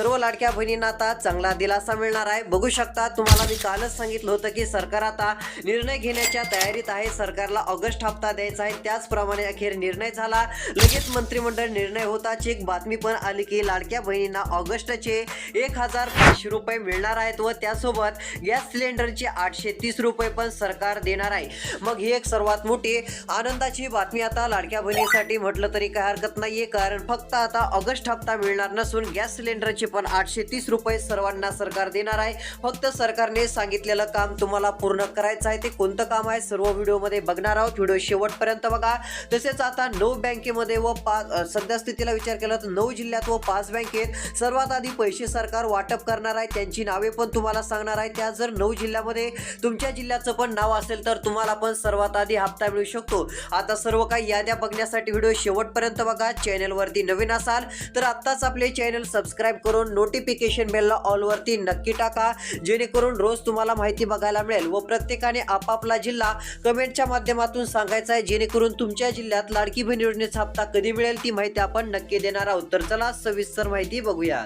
सर्व लाडक्या बहिणींना आता चांगला दिलासा मिळणार आहे. बघू शकता तुम्हाला मी कालच सांगितलं होतं की सरकार आता निर्णय घेण्याच्या तयारीत आहे. सरकारला ऑगस्ट हप्ता द्यायचा आहे. त्याचप्रमाणे अखेर निर्णय झाला. लगेच मंत्रिमंडळ निर्णय होताच एक बातमी पण आली की लाडक्या बहिणींना ऑगस्टचे एक हजार पाचशे रुपये मिळणार आहेत व त्यासोबत गॅस सिलेंडरचे आठशे तीस रुपये पण सरकार देणार आहे. मग ही एक सर्वात मोठी आनंदाची बातमी आता लाडक्या बहिणीसाठी म्हटलं तरी काय हरकत नाहीये. कारण फक्त आता ऑगस्ट हप्ता मिळणार नसून गॅस सिलेंडरचे पण आठशे तीस रुपये सर्वांना सरकार देणार आहे. फक्त सरकारने सांगितलेलं काम तुम्हाला पूर्ण करायचं आहे. ते कोणतं काम आहे? सर्व व्हिडिओमध्ये बघणार आहोत. व्हिडिओ शेवटपर्यंत बघा. तसेच आता नऊ बँकेमध्ये व पाच सद्यस्थितीला सध्या स्थितीला विचार केला तर नऊ जिल्ह्यात व पाच बँकेत सर्वात आधी पैसे सरकार वाटप करणार आहे. त्यांची नावे पण तुम्हाला सांगणार आहे. त्या जर नऊ जिल्ह्यामध्ये तुमच्या जिल्ह्याचं पण नाव असेल तर तुम्हाला पण सर्वात आधी हप्ता मिळू शकतो. आता सर्व काही याद्या बघण्यासाठी व्हिडिओ शेवटपर्यंत बघा. चॅनलवरती नवीन असाल तर आत्ताच आपले चॅनल सबस्क्राईब करून नोटिफिकेशन बेलला ऑलवरती नक्की टाका. जेणेकरून रोज तुम्हाला माहिती बघायला मिळेल व प्रत्येकाने आपापला जिल्हा कमेंटच्या माध्यमातून सांगायचा आहे. जेणेकरून तुमच्या जिल्ह्यात लाडकी बहीण योजनेचा हप्ता कधी मिळेल ती माहिती आपण नक्की देणार आहोत. तर चला सविस्तर माहिती बघूया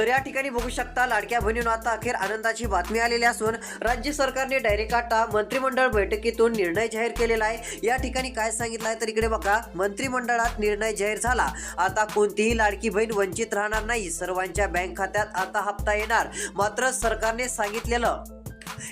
तर या ठिकाणी बघू शकता लाडक्या बहिणीनं आता अखेर आनंदाची बातमी आलेली असून राज्य सरकारने डायरेक्ट आता मंत्रिमंडळ बैठकीतून निर्णय जाहीर केलेला आहे. या ठिकाणी काय सांगितलं आहे तर इकडे बघा मंत्रिमंडळात निर्णय जाहीर झाला. आता कोणतीही लाडकी बहीण वंचित राहणार नाही. सर्वांच्या बँक खात्यात आता हप्ता येणार. मात्र सरकारने सांगितलेलं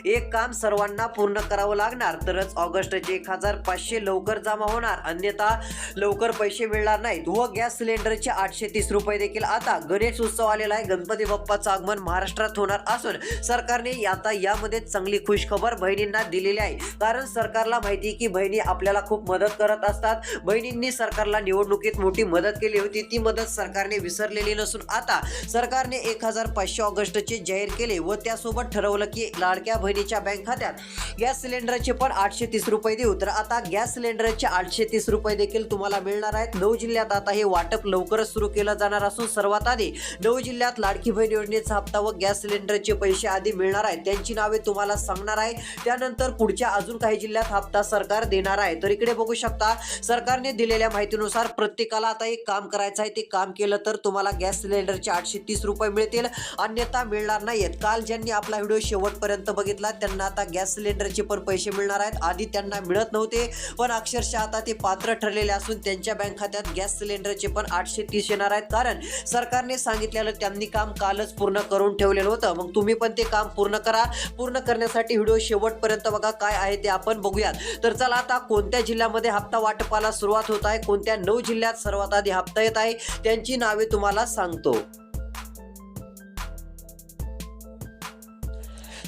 एक काम सर्वांना पूर्ण करावं लागणार तरच ऑगस्टचे एक हजार पाचशे लवकर जमा होणार. अन्यथा लवकर पैसे मिळणार नाहीत. व गॅस सिलेंडरचे आठशे तीस रुपये देखील आता गणेश उत्सव आलेला आहे. गणपती बाप्पाचं आगमन महाराष्ट्रात होणार असून सरकारने आता यामध्ये चांगली खुशखबर बहिणींना दिलेली आहे. कारण सरकारला माहिती आहे की बहिणी आपल्याला खूप मदत करत असतात. बहिणींनी सरकारला निवडणुकीत मोठी मदत केली होती. ती मदत सरकारने विसरलेली नसून आता सरकारने एक हजार पाचशे ऑगस्टचे जाहीर केले व त्यासोबत ठरवलं की लाडक्या बहिणीच्या बँक खात्यात. गॅस सिलेंडरचे पण आठशे तीस रुपये देऊ. तर आता गॅस सिलेंडरचे आठशे तीस रुपये देखील तुम्हाला मिळणार आहेत. नऊ जिल्ह्यात आता हे वाटप लवकरच सुरू केलं जाणार असून सर्वात आधी नऊ जिल्ह्यात लाडकी बहीण योजनेचा हप्ता व गॅस सिलेंडरचे पैसे आधी मिळणार आहेत. त्यांची नावे तुम्हाला सांगणार आहे. त्यानंतर पुढच्या अजून काही जिल्ह्यात हप्ता सरकार देणार आहे. तर इकडे बघू शकता सरकारने दिलेल्या माहितीनुसार प्रत्येकाला आता एक काम करायचं आहे. ते काम केलं तर तुम्हाला गॅस सिलेंडरचे आठशे तीस रुपये मिळतील. अन्यथा मिळणार नाहीत काल ज्यांनी आपला व्हिडिओ शेवटपर्यंत बघितला त्यांना आता गॅस सिलेंडरचे पण पैसे मिळणार आहेत. आधी त्यांना मिळत नव्हते पण अक्षरशः आता ते पात्र ठरलेले असून त्यांच्या बँक खात्यात गॅस सिलेंडरचे पण आठशे तीस येणार आहेत. कारण सरकारने सांगितलेलं त्यांनी काम कालच पूर्ण करून ठेवलेलं होतं. मग तुम्ही पण ते काम पूर्ण करा. पूर्ण करण्यासाठी व्हिडिओ शेवटपर्यंत बघा काय आहे ते आपण बघूयात. तर चला आता कोणत्या जिल्ह्यामध्ये हप्ता वाटपाला सुरुवात होत आहे? कोणत्या नऊ जिल्ह्यात सर्वात आधी हप्ता येत आहे? त्यांची नावे तुम्हाला सांगतो.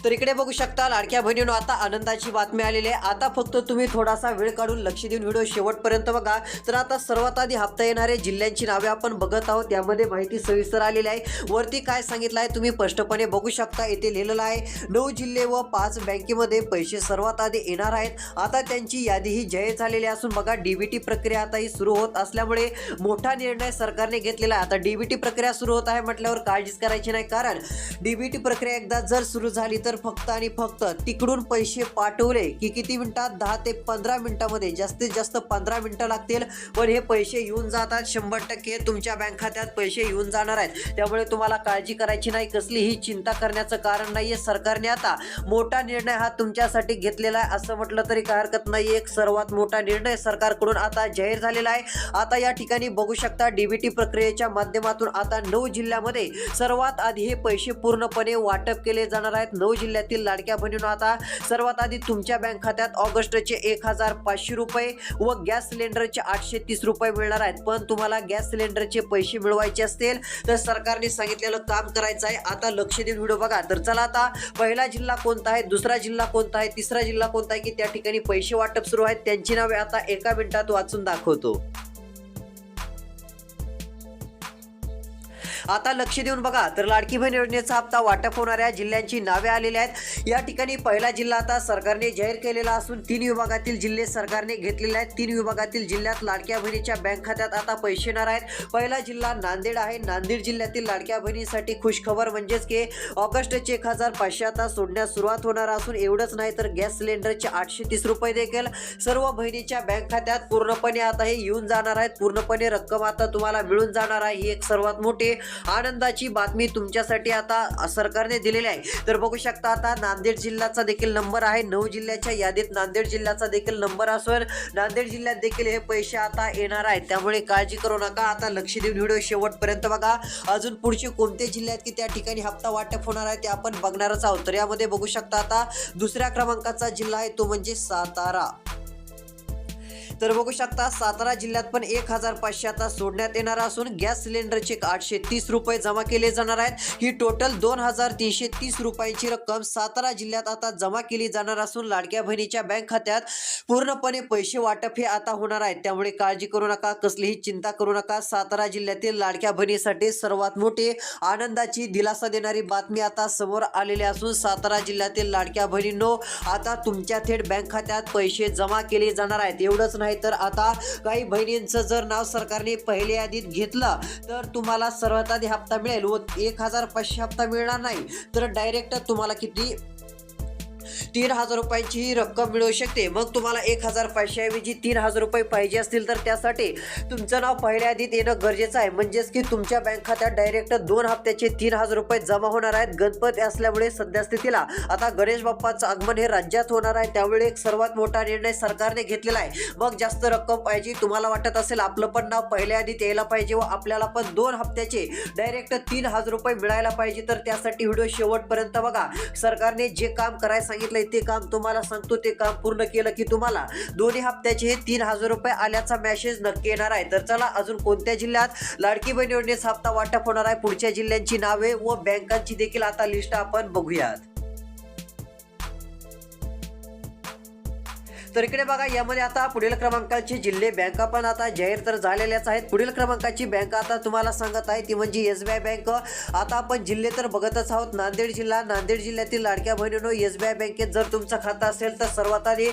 तर इकडे बघू शकता लाडक्या बहिणीनं आता आनंदाची बातमी आलेली आहे. आता फक्त तुम्ही थोडासा वेळ काढून लक्ष देऊन व्हिडिओ शेवटपर्यंत बघा. तर आता सर्वात आधी हप्ता येणारे जिल्ह्यांची नावे आपण बघत आहोत. त्यामध्ये माहिती सविस्तर आलेली आहे. वरती काय सांगितलं आहे तुम्ही स्पष्टपणे बघू शकता. येथे लिहिलेलं आहे नऊ जिल्हे व पाच बँकेमध्ये पैसे सर्वात आधी येणार आहेत. आता त्यांची यादी ही जाहीर झालेली असून बघा डीबीटी प्रक्रिया आता ही सुरू होत असल्यामुळे मोठा निर्णय सरकारने घेतलेला आहे. आता डीबीटी प्रक्रिया सुरू होत आहे म्हटल्यावर काळजीच करायची नाही. कारण डीबीटी प्रक्रिया एकदा जर सुरू झाली तर फक्त आणि फक्त तिकडून पैसे पाठवले की किती मिनिटात दहा ते पंधरा मिनिटामध्ये जास्तीत जास्त पंधरा मिनिटं लागतील. पण हे पैसे येऊन जातात शंभर टक्के तुमच्या बँक खात्यात पैसे येऊन जाणार आहेत. त्यामुळे तुम्हाला काळजी करायची नाही कसलीही चिंता करण्याचं कारण नाहीये. सरकारने आता मोठा निर्णय हा तुमच्यासाठी घेतलेला आहे. असं म्हटलं तरी काय हरकत नाही एक सर्वात मोठा निर्णय सरकारकडून आता जाहीर झालेला आहे. आता या ठिकाणी बघू शकता डीबीटी प्रक्रियेच्या माध्यमातून आता नऊ जिल्ह्यामध्ये सर्वात आधी हे पैसे पूर्णपणे वाटप केले जाणार आहेत. नऊ जिल्ह्यातील लाडक्या बहिणीनो आता सर्वात आधी तुमच्या बँक खात्यात ऑगस्टचे एक हजार पाचशे रुपये व गॅस सिलेंडरचे आठशे तीस रुपये मिळणार आहेत. पण तुम्हाला गॅस सिलेंडरचे पैसे मिळवायचे असतील तर सरकारने सांगितलेलं काम करायचं आहे. आता लक्ष देऊन व्हिडिओ बघा. तर चला आता पहिला जिल्हा कोणता आहे दुसरा जिल्हा कोणता आहे तिसरा जिल्हा कोणता आहे की त्या ठिकाणी पैसे वाटप सुरू आहेत त्यांची नावे आता एका मिनिटात वाचून दाखवतो. आता लक्ष देऊन बघा. तर लाडकी बहीण योजनेचा हप्ता वाटप होणाऱ्या जिल्ह्यांची नावे आलेली आहेत. या ठिकाणी पहिला जिल्हा आता सरकारने जाहीर केलेला असून तीन विभागातील जिल्हे सरकारने घेतलेले आहेत. तीन विभागातील जिल्ह्यात लाडक्या बहिणीच्या बँक खात्यात आता पैसे येणार आहेत. पहिला जिल्हा नांदेड आहे. नांदेड जिल्ह्यातील लाडक्या बहिणीसाठी खुशखबर म्हणजेच की ऑगस्टचे एक हजार पाचशे आता सोडण्यास सुरुवात होणार असून एवढंच नाही तर गॅस सिलेंडरचे आठशे तीस रुपये देखील सर्व बहिणीच्या बँक खात्यात पूर्णपणे आता हे येऊन जाणार आहेत. पूर्णपणे रक्कम आता तुम्हाला मिळून जाणार आहे. ही एक सर्वात मोठी आनंदाची बातमी तुमच्यासाठी आता सरकारने दिलेली आहे. तर बघू शकता आता नांदेड जिल्ह्याचा देखील नंबर आहे. नऊ जिल्ह्याच्या यादीत नांदेड जिल्ह्याचा देखील नंबर असून नांदेड जिल्ह्यात देखील हे पैसे आता येणार आहेत. त्यामुळे काळजी करू नका. आता लक्ष देऊन व्हिडिओ शेवटपर्यंत बघा. अजून पुढचे कोणते जिल्हे आहेत की त्या ठिकाणी हप्ता वाटप होणार आहे ते आपण बघणारच आहोत. तर यामध्ये बघू शकता आता दुसऱ्या क्रमांकाचा जिल्हा आहे तो म्हणजे सातारा. तर बघू शकता सातारा जिल्ह्यात पण एक हजार पाचशे आता सोडण्यात येणार असून गॅस सिलेंडरचे आठशे तीस रुपये जमा केले जाणार आहेत. ही टोटल दोन हजार तीनशे तीस रुपयांची रक्कम सातारा जिल्ह्यात आता जमा केली जाणार असून लाडक्या बहिणीच्या बँक खात्यात पूर्णपणे पैसे वाटप हे आता होणार आहेत त्यामुळे काळजी करू नका कसलीही चिंता करू नका. सातारा जिल्ह्यातील लाडक्या बहिणीसाठी सर्वात मोठी आनंदाची दिलासा देणारी बातमी आता समोर आलेली असून सातारा जिल्ह्यातील लाडक्या बहिणींनो आता तुमच्या थेट बँक खात्यात पैसे जमा केले जाणार आहेत. एवढंच नाही तर आता काही बहिणींचं जर नाव सरकारने पहिल्या यादीत घेतलं तर तुम्हाला सर्वात आधी हप्ता मिळेल. व एक हजार पाचशे हप्ता मिळणार नाही. तर डायरेक्ट तुम्हाला किती तीन हजार रुपयांची ही रक्कम मिळू शकते. मग तुम्हाला एक हजार पाचशे तीन हजार रुपये पाहिजे असतील तर त्यासाठी तुमचं नाव पहिल्या आधी येणं गरजेचं आहे. म्हणजेच की तुमच्या बँक खात्यात डायरेक्ट दोन हप्त्याचे तीन हजार रुपये जमा होणार आहेत. गणपती असल्यामुळे सध्या स्थितीला आता गणेश बाप्पाचं आगमन हे राज्यात होणार आहे. त्यामुळे एक सर्वात मोठा निर्णय सरकारने घेतलेला आहे. मग जास्त रक्कम पाहिजे तुम्हाला वाटत असेल आपलं पण नाव पहिल्या यादीत यायला पाहिजे व आपल्याला पण दोन हप्त्याचे डायरेक्ट तीन हजार रुपये मिळायला पाहिजे तर त्यासाठी व्हिडिओ शेवटपर्यंत बघा. सरकारने जे काम करायला सांगितलंय ते काम तुम्हाला सांगतो ते काम पूर्ण केलं की तुम्हाला दोन्ही हप्त्याचे हे तीन हजार रुपये आल्याचा मेसेज नक्की येणार आहे. तर चला अजून कोणत्या जिल्ह्यात लाडकी बहीण योजनेचा हप्ता वाटप होणार आहे? पुढच्या जिल्ह्यांची नावे व बँकांची देखील आता लिस्ट आपण बघूयात. तर इकडे बघा यामध्ये आता पुढील क्रमांकाचे जिल्हे बँका पण आता जाहीर तर झालेल्याच आहेत. पुढील क्रमांकाची बँक आता तुम्हाला सांगत आहे ती म्हणजे एस बी आय बँक. आता आपण जिल्हे तर बघतच आहोत नांदेड जिल्हा. नांदेड जिल्ह्यातील लाडक्या बहिणीनो एस बी आय बँकेत जर तुमचं खातं असेल तर सर्वात आधी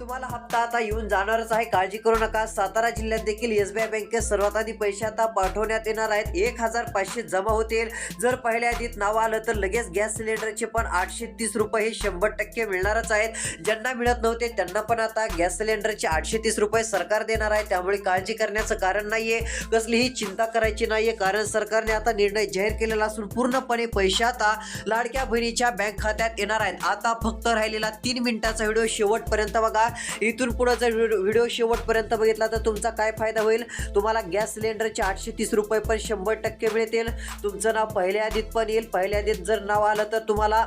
तुम्हाला हप्ता आता येऊन जाणारच आहे. काळजी करू नका. सातारा जिल्ह्यात देखील एस बी आय बँकेत सर्वात आधी पैसे आता पाठवण्यात येणार आहेत. एक हजार पाचशे जमा होतील. जर पहिल्या यादीत नाव आलं तर लगेच गॅस सिलेंडरचे पण आठशे तीस रुपये हे शंभर टक्के मिळणारच आहेत. ज्यांना मिळत नव्हते त्यांना पण आता गॅस सिलेंडरचे आठशे तीस रुपये सरकार देणार आहे. त्यामुळे काळजी करण्याचं कारण नाहीये. कसलीही चिंता करायची नाहीये. कारण सरकारने आता निर्णय जाहीर केलेला असून पूर्णपणे पैसे आता लाडक्या बहिणीच्या बँक खात्यात येणार आहेत. आता फक्त राहिलेला तीन मिनिटाचा व्हिडिओ शेवटपर्यंत बघा. इथून पुढे जर व्हिडिओ व्हिडिओ शेवटपर्यंत बघितला तर तुमचा काय फायदा होईल? तुम्हाला गॅस सिलेंडरचे आठशे तीस रुपये पण शंभर टक्के मिळतील. तुमचं नाव पहिल्या यादीत पण येईल. पहिल्या यादीत जर नाव आलं तर तुम्हाला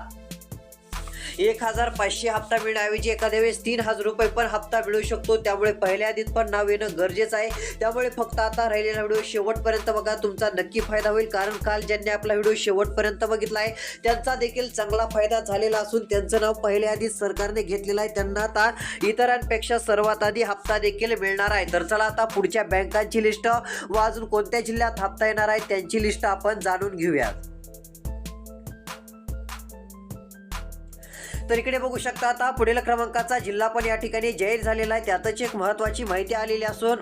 एक हजार पाचशे हप्ता मिळण्याऐवजी एखाद्या वेळेस तीन हजार रुपये पण हप्ता मिळू शकतो. त्यामुळे पहिल्या आधीत पण नाव येणं गरजेचं आहे. त्यामुळे फक्त आता राहिलेला व्हिडिओ शेवटपर्यंत बघा. तुमचा नक्की फायदा होईल कारण काल ज्यांनी आपला व्हिडिओ शेवटपर्यंत बघितला आहे त्यांचा देखील चांगला फायदा झालेला असून त्यांचं नाव पहिल्या आधीच सरकारने घेतलेलं आहे. त्यांना आता इतरांपेक्षा सर्वात आधी हप्ता देखील मिळणार आहे. तर चला आता पुढच्या बँकांची लिस्ट. व अजून कोणत्या जिल्ह्यात हप्ता येणार आहे त्यांची लिस्ट आपण जाणून घेऊयात. तर इकडे बघू शकता आता पुढील क्रमांकाचा जिल्हा पण या ठिकाणी जाहीर झालेला आहे. त्यातच एक महत्वाची माहिती आलेली असून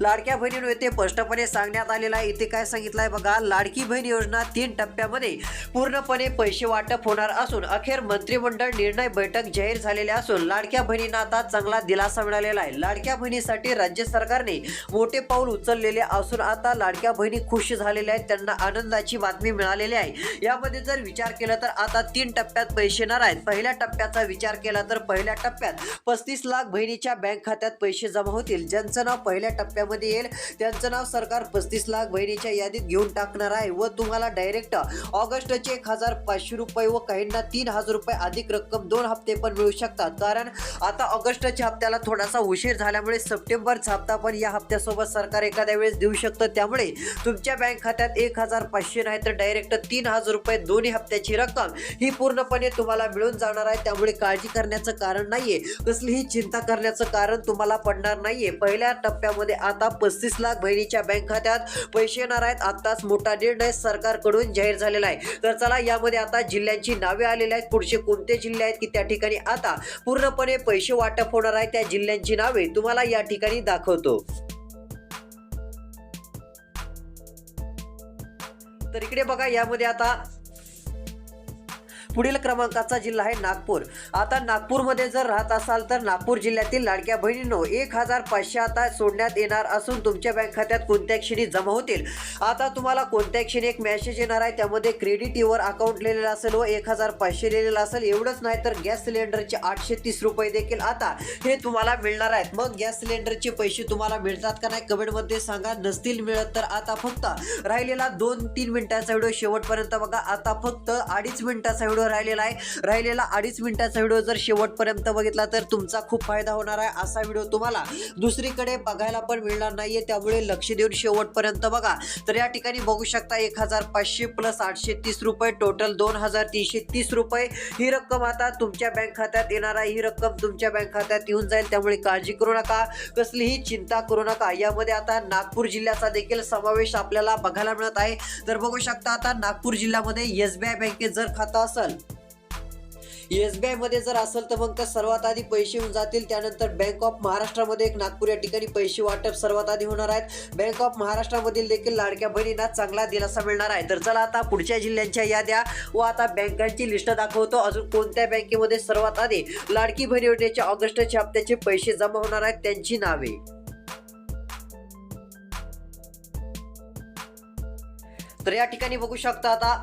लाडक्या बहिणींनो येथे स्पष्टपणे सांगण्यात आलेलं आहे. इथे काय सांगितलं आहे बघा लाडकी बहीण योजना तीन टप्प्यामध्ये पूर्णपणे पैसे वाटप होणार असून अखेर मंत्रिमंडळ निर्णय बैठक जाहीर झालेली असून लाडक्या बहिणींना आता चांगला दिलासा मिळालेला आहे. लाडक्या बहिणीसाठी राज्य सरकारने मोठे पाऊल उचललेले असून आता लाडक्या बहिणी खुश झालेल्या आहेत त्यांना आनंदाची बातमी मिळालेली आहे. यामध्ये जर विचार केला तर आता तीन टप्प्यात पैसे येणार आहेत. पहिल्या टप्प्याचा विचार केला तर पहिल्या टप्प्यात पस्तीस लाख बहिणीच्या बँक खात्यात पैसे जमा होतील. ज्यांचं नाव पहिल्या टप्प्यात खात्यामध्ये येईल. त्यांचं नाव सरकार पस्तीस लाख बहिणीच्या यादीत घेऊन टाकणार आहे व तुम्हाला डायरेक्ट ऑगस्टचे एक हजार पाचशे रुपये व काहींना तीन हजार रुपये अधिक रक्कम दोन हप्ते पण मिळू शकतात. कारण आता ऑगस्टच्या हप्त्याला थोडासा उशीर झाल्यामुळे सप्टेंबरचा हप्ता पण या हप्त्यासोबत सरकार एखाद्या वेळेस देऊ शकतं. त्यामुळे तुमच्या बँक खात्यात एक हजार पाचशे नाही तर डायरेक्ट तीन हजार रुपये दोन्ही हप्त्याची रक्कम ही पूर्णपणे तुम्हाला मिळून जाणार आहे. त्यामुळे काळजी करण्याचं कारण नाहीये. कसलीही चिंता करण्याचं कारण तुम्हाला पडणार नाहीये. पहिल्या टप्प्यामध्ये आता पस्तीस लाख बहिणीच्या बँक खात्यात पैसे येणार आहेत. आत्ताच मोठा निर्णय सरकारकडून जाहीर झालेला आहे. तर चला यामध्ये आता जिल्ह्यांची नावे आलेली आहेत. पुढचे कोणते जिल्हे आहेत की त्या ठिकाणी आता पूर्णपणे पैसे वाटप होणार आहे? त्या जिल्ह्यांची नावे तुम्हाला या ठिकाणी दाखवतो. तर इकडे बघा यामध्ये आता पुढील क्रमांकाचा जिल्हा आहे नागपूर. आता नागपूरमध्ये जर राहत असाल तर नागपूर जिल्ह्यातील लाडक्या बहिणींनो एक हजार पाचशे आता सोडण्यात येणार असून तुमच्या बँक खात्यात कोणत्या क्षणी जमा होतील? आता तुम्हाला कोणत्या क्षणी एक मेसेज येणार आहे? त्यामध्ये क्रेडिट युअर अकाउंट लिहिलेलं असेल व एक हजार पाचशे लिहिलेलं असेल. एवढंच नाही तर गॅस सिलेंडरचे आठशे तीस रुपये देखील आता हे तुम्हाला मिळणार आहेत. मग गॅस सिलेंडरचे पैसे तुम्हाला मिळतात का नाही कमेंटमध्ये सांगा. नसतील मिळत तर आता फक्त राहिलेला दोन तीन मिनिटाचा व्हिडिओ शेवटपर्यंत बघा. आता फक्त अडीच मिनिटाचा व्हिडिओ राहिलेला आहे. राहिलेला अडीच मिनिटाचा व्हिडिओ जर शेवटपर्यंत बघितला तर तुमचा खूप फायदा होणार आहे. असा व्हिडिओ तुम्हाला दुसरीकडे बघायला पण मिळणार नाहीये. त्यामुळे लक्ष देऊन शेवटपर्यंत बघा. तर या ठिकाणी बघू शकता एक हजार पाचशे प्लस आठशे तीस रुपये टोटल दोन हजार तीनशे तीस रुपये ही रक्कम आता तुमच्या बँक खात्यात येणार आहे. ही रक्कम तुमच्या बँक खात्यात येऊन जाईल. त्यामुळे काळजी करू नका. कसलीही चिंता करू नका. यामध्ये आता नागपूर जिल्ह्याचा देखील समावेश आपल्याला बघायला मिळत आहे. तर बघू शकता आता नागपूर जिल्ह्यामध्ये एस बी आय बँकेत जर खातं असेल एस बी आयमध्ये जर असेल तर मग तर सर्वात आधी पैसे होऊन जातील त्यानंतर बँक ऑफ महाराष्ट्रामध्ये एक नागपूर या ठिकाणी पैसे वाटप सर्वात आधी होणार आहेत. बँक ऑफ महाराष्ट्रामधील देखील लाडक्या बहिणींना चांगला दिलासा मिळणार आहे. तर चला आता पुढच्या जिल्ह्यांच्या याद्या व आता बँकांची लिस्ट दाखवतो. अजून कोणत्या बँकेमध्ये सर्वात आधी लाडकी बहीण योजनेच्या ऑगस्टच्या हप्त्याचे पैसे जमा होणार आहेत त्यांची नावे. तर या ठिकाणी बघू शकता आता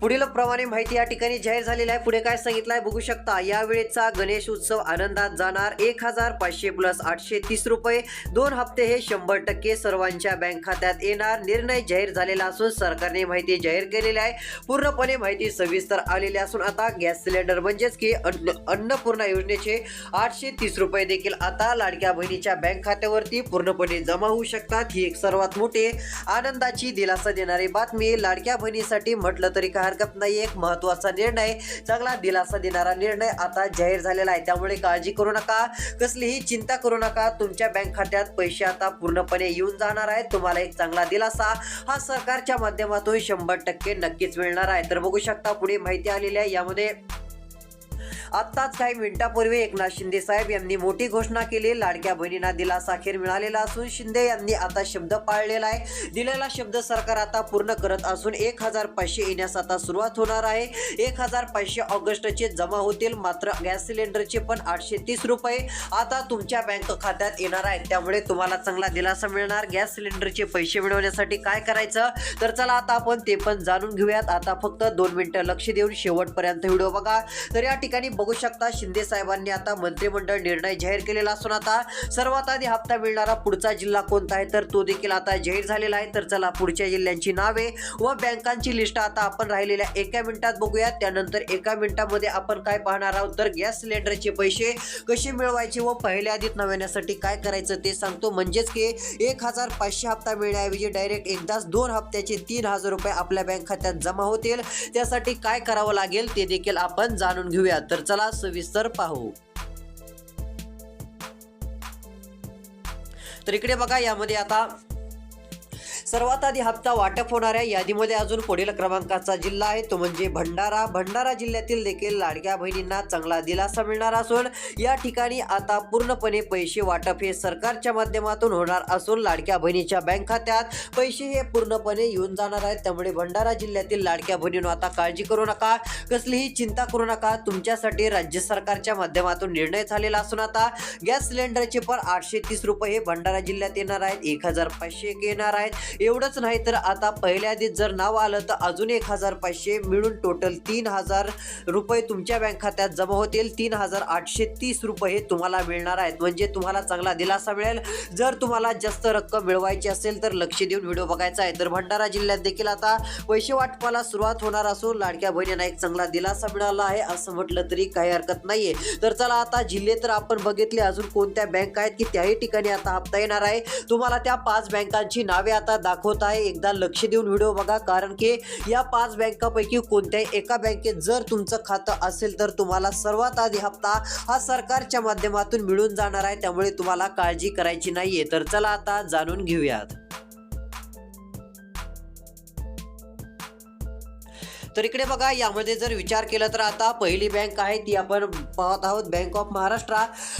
पुढील प्रमाणे माहिती या ठिकाणी जाहीर झालेली आहे. पुढे काय सांगितलं आहे बघू शकता. यावेळेचा गणेश उत्सव आनंदात जाणार. एक हजार पाचशे प्लस आठशे तीस रुपये. दोन हप्ते हे शंभर टक्के सर्वांच्या बँक खात्यात येणार. निर्णय जाहीर झालेला असून सरकारने माहिती जाहीर केलेली आहे. पूर्णपणे माहिती सविस्तर आलेली असून आता गॅस सिलेंडर म्हणजेच की अन्न अन्नपूर्णा योजनेचे आठशे तीस रुपये देखील आता लाडक्या बहिणीच्या बँक खात्यावरती पूर्णपणे जमा होऊ शकतात. ही एक सर्वात मोठी आनंदाची दिलासा देणारी बातमी. लाडक्या बहिणीसाठी म्हटलं तरी काय? हरकत नाही एक महत्त्वाचा निर्णय चांगला दिलासा देणारा निर्णय आता जाहीर झालेला आहे. त्यामुळे काळजी करू नका. कसलीही चिंता करू नका. तुमच्या बँक खात्यात पैसे आता पूर्णपणे येऊन जाणार आहेत. तुम्हाला एक चांगला दिलासा हा सरकारच्या माध्यमातून शंभर टक्के नक्कीच मिळणार आहे. तर बघू शकता पुढे माहिती आलेली आहे. यामध्ये आत्ताच काही मिनिटापूर्वी एकनाथ शिंदे साहेब यांनी मोठी घोषणा केली. लाडक्या बहिणींना दिलासा अखेर मिळालेला असून शिंदे यांनी आता शब्द पाळलेला आहे. दिलेला शब्द सरकार आता पूर्ण करत असून एक हजार पाचशे येण्यास आता सुरुवात होणार आहे. एक हजार पाचशे ऑगस्टचे जमा होतील. मात्र गॅस सिलेंडरचे पण आठशे तीस रुपये आता तुमच्या बँक खात्यात येणार आहेत. त्यामुळे तुम्हाला चांगला दिलासा मिळणार. गॅस सिलेंडरचे पैसे मिळवण्यासाठी काय करायचं? तर चला आता आपण ते पण जाणून घेऊयात. आता फक्त दोन मिनिटं लक्ष देऊन शेवटपर्यंत व्हिडिओ बघा. तर या ठिकाणी बघू शकता. शिंदे साहेबांनी आता मंत्रिमंडळ निर्णय जाहीर केलेला असून आता सर्वात आधी हप्ता मिळणारा पुढचा जिल्हा कोणता आहे? तर तो देखील आता जाहीर झालेला आहे. तर चला पुढच्या जिल्ह्यांची नावे व बँकांची लिस्ट आता आपण राहिलेल्या एका मिनिटात बघूयात त्यानंतर एका मिनिटामध्ये आपण काय पाहणार आहोत? तर गॅस सिलेंडरचे पैसे कसे मिळवायचे व पहिल्या आधीत नव्याण्यासाठी काय करायचं ते सांगतो. म्हणजेच की एक हजार पाचशे हप्ता मिळण्याऐवजी डायरेक्ट एकदाच दोन हप्त्याचे तीन हजार रुपये आपल्या बँक खात्यात जमा होतील. त्यासाठी काय करावं लागेल ते देखील आपण जाणून घेऊया. तर चला सविस्तर पाहू. तर इकडे बघा यामध्ये आता सर्वात आधी हप्ता वाटप होणाऱ्या यादीमध्ये अजून पुढील क्रमांकाचा जिल्हा आहे तो म्हणजे भंडारा. भंडारा जिल्ह्यातील देखील लाडक्या बहिणींना चांगला दिलासा मिळणार असून या ठिकाणी आता पूर्णपणे पैसे वाटप हे सरकारच्या माध्यमातून होणार असून लाडक्या बहिणीच्या बँक खात्यात पैसे हे पूर्णपणे येऊन जाणार आहेत. त्यामुळे भंडारा जिल्ह्यातील लाडक्या बहिणींनो आता काळजी करू नका. कसलीही चिंता करू नका. तुमच्यासाठी राज्य सरकारच्या माध्यमातून निर्णय झालेला असून आता गॅस सिलेंडरचे पण आठशे तीस रुपये हे भंडारा जिल्ह्यात येणार आहेत. एक हजार पाचशे एक येणार आहेत. एवढंच नाही तर आता पहिल्या आधीच जर नाव आलं तर अजून एक हजार पाचशे मिळून टोटल तीन हजार रुपये तुमच्या बँक खात्यात जमा होतील. तीन हजार आठशे तीस रुपये हे तुम्हाला मिळणार आहेत. म्हणजे तुम्हाला चांगला दिलासा मिळेल. जर तुम्हाला जास्त रक्कम मिळवायची असेल तर लक्ष देऊन व्हिडिओ बघायचा आहे. तर भंडारा जिल्ह्यात देखील आता पैसे वाटपाला सुरुवात होणार असून लाडक्या बहिणींना एक चांगला दिलासा मिळाला आहे असं म्हटलं तरी काही हरकत नाहीये. तर चला आता जिल्हे तर आपण बघितले. अजून कोणत्या बँक आहेत की त्याही ठिकाणी आता हप्ता येणार आहे. तुम्हाला त्या पाच बँकांची नावे आता दाखवत आहे. एकदा लक्ष देऊन व्हिडिओ बघा कारण की या पाच बँकापैकी कोणत्याही एका बँकेत जर तुमचं खातं असेल तर तुम्हाला सर्वात आधी हप्ता हा सरकारच्या माध्यमातून मिळून जाणार आहे. त्यामुळे तुम्हाला काळजी करायची नाहीये. तर चला आता जाणून घेऊयात. तर इकडे बघा यामध्ये जर विचार केला तर आता पहिली बँक आहे ती आपण पाहत आहोत बँक ऑफ महाराष्ट्र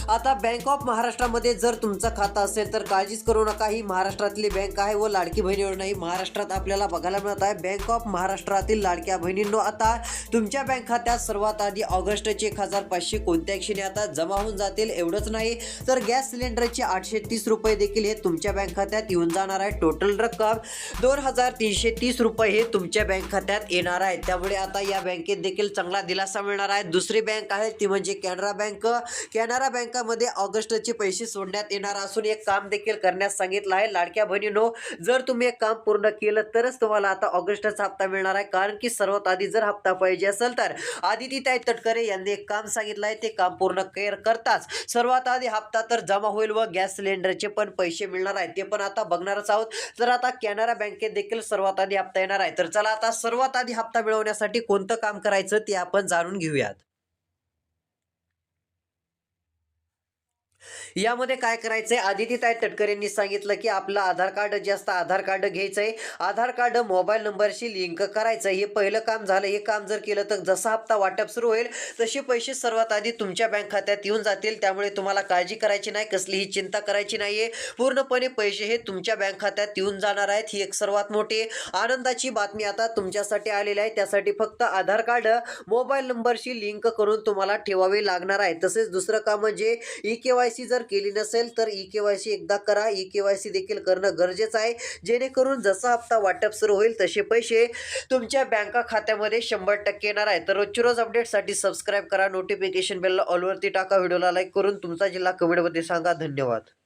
आता बँक ऑफ महाराष्ट्रामध्ये जर तुमचं खातं असेल तर काळजीच करू नका. ही महाराष्ट्रातली बँक आहे व लाडकी बहिणीवर नाही महाराष्ट्रात आपल्याला बघायला मिळत आहे. बँक ऑफ महाराष्ट्रातील लाडक्या बहिणींनो आता तुमच्या बँक खात्यात सर्वात आधी ऑगस्टचे एक हजार पाचशे कोणत्या क्षणी आता जमा होऊन जातील एवढंच नाही. तर गॅस सिलेंडरचे आठशे तीस रुपये देखील हे तुमच्या बँक खात्यात येऊन जाणार आहे. टोटल रक्कम दोन हजार तीनशे तीस रुपये हे तुमच्या बँक खात्यात येणार आहेत. त्यामुळे आता या बँकेत देखील चांगला दिलासा मिळणार आहे. दुसरी बँक आहे ती म्हणजे कॅनरा बँक. कॅनरा बँकामध्ये ऑगस्टचे पैसे सोडण्यात येणार असून एक काम देखील करण्यास सांगितलं आहे. लाडक्या बहिणीनो जर तुम्ही एक काम पूर्ण केलं तरच तुम्हाला आता ऑगस्टचा हप्ता मिळणार आहे. कारण की सर्वात आधी जर हप्ता पाहिजे असेल तर आदितीताई तटकरे यांनी एक काम सांगितलं आहे. ते काम पूर्ण केअर करताच सर्वात आधी हप्ता तर जमा होईल व गॅस सिलेंडरचे पण पैसे मिळणार आहेत. ते पण आता बघणारच आहोत. तर आता कॅनरा बँकेत देखील सर्वात आधी हप्ता येणार आहे. तर चला आता सर्वात आधी हप्ता मिळवण्यासाठी कोणतं काम करायचं ते आपण जाणून घेऊयात. यामध्ये काय करायचंय? आदिती ताई तटकर यांनी सांगितलं की आपलं आधार कार्ड जे असतं आधार कार्ड घ्यायचं आहे आधार कार्ड मोबाईल नंबरशी लिंक करायचं हे पहिलं काम झालं. हे काम जर केलं तर जसा हप्ता वाटप सुरू होईल तसे पैसे सर्वात आधी तुमच्या बँक खात्यात येऊन जातील. त्यामुळे तुम्हाला काळजी करायची नाही कसलीही चिंता करायची नाहीये. पूर्णपणे पैसे हे तुमच्या बँक खात्यात येऊन जाणार आहेत. ही एक सर्वात मोठी आनंदाची बातमी आता तुमच्यासाठी आलेली आहे. त्यासाठी फक्त आधार कार्ड मोबाईल नंबरशी लिंक करून तुम्हाला ठेवावे लागणार आहे. तसेच दुसरं काम म्हणजे ई के वाय सी जर केली नसेल तर ई के वाय सी एकदा करा. ई के वाय सी देखील करणं गरजेचं आहे. जेणेकरून जसा हप्ता वाटप सुरू होईल तसे पैसे तुमच्या बँका खात्यामध्ये शंभर टक्के येणार आहे. तर रोजची रोज अपडेटसाठी सबस्क्राईब करा. नोटिफिकेशन बेलला ऑलवरती टाका. व्हिडिओला लाईक करून तुमचा जिल्हा कमेंटमध्ये सांगा. धन्यवाद.